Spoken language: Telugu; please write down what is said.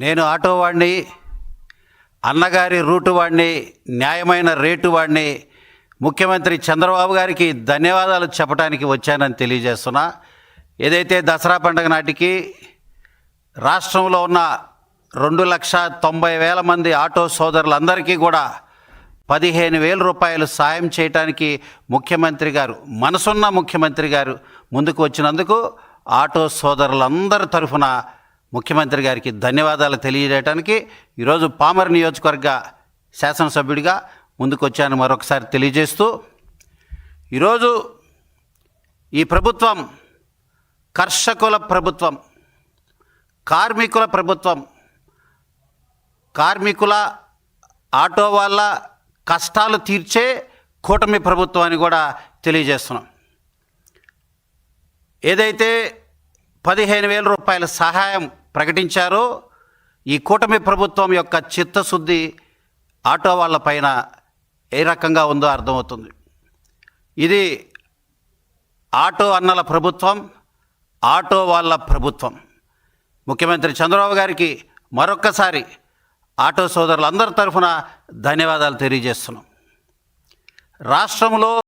నేను ఆటో వాడిని అన్నగారి రూటు వాడిని న్యాయమైన రేటు వాడిని ముఖ్యమంత్రి చంద్రబాబు గారికి ధన్యవాదాలు చెప్పడానికి వచ్చానని తెలియజేస్తున్నా. ఏదైతే దసరా పండుగ నాటికి రాష్ట్రంలో ఉన్న రెండు లక్ష తొంభై వేల మంది ఆటో సోదరులందరికీ కూడా పదిహేను వేల రూపాయలు సాయం చేయడానికి ముఖ్యమంత్రి గారు మనసున్న ముఖ్యమంత్రి గారు ముందుకు వచ్చినందుకు ఆటో సోదరులందరి తరఫున ముఖ్యమంత్రి గారికి ధన్యవాదాలు తెలియజేయడానికి ఈరోజు పామర్ నియోజకవర్గ శాసనసభ్యుడిగా ముందుకొచ్చాను మరొకసారి తెలియజేస్తూ ఈరోజు ఈ ప్రభుత్వం కర్షకుల ప్రభుత్వం కార్మికుల ప్రభుత్వం కార్మికుల ఆటో వాళ్ళ కష్టాలు తీర్చే కూటమి ప్రభుత్వం అని కూడా తెలియజేస్తున్నాం. ఏదైతే పదిహేను వేల రూపాయల సహాయం ప్రకటించారో ఈ కూటమి ప్రభుత్వం యొక్క చిత్తశుద్ధి ఆటో వాళ్ళ పైన ఏ రకంగా ఉందో అర్థమవుతుంది. ఇది ఆటో అన్నల ప్రభుత్వం ఆటో వాళ్ళ ప్రభుత్వం. ముఖ్యమంత్రి చంద్రబాబు గారికి మరొక్కసారి ఆటో సోదరులందరి తరఫున ధన్యవాదాలు తెలియజేస్తున్నాం. రాష్ట్రంలో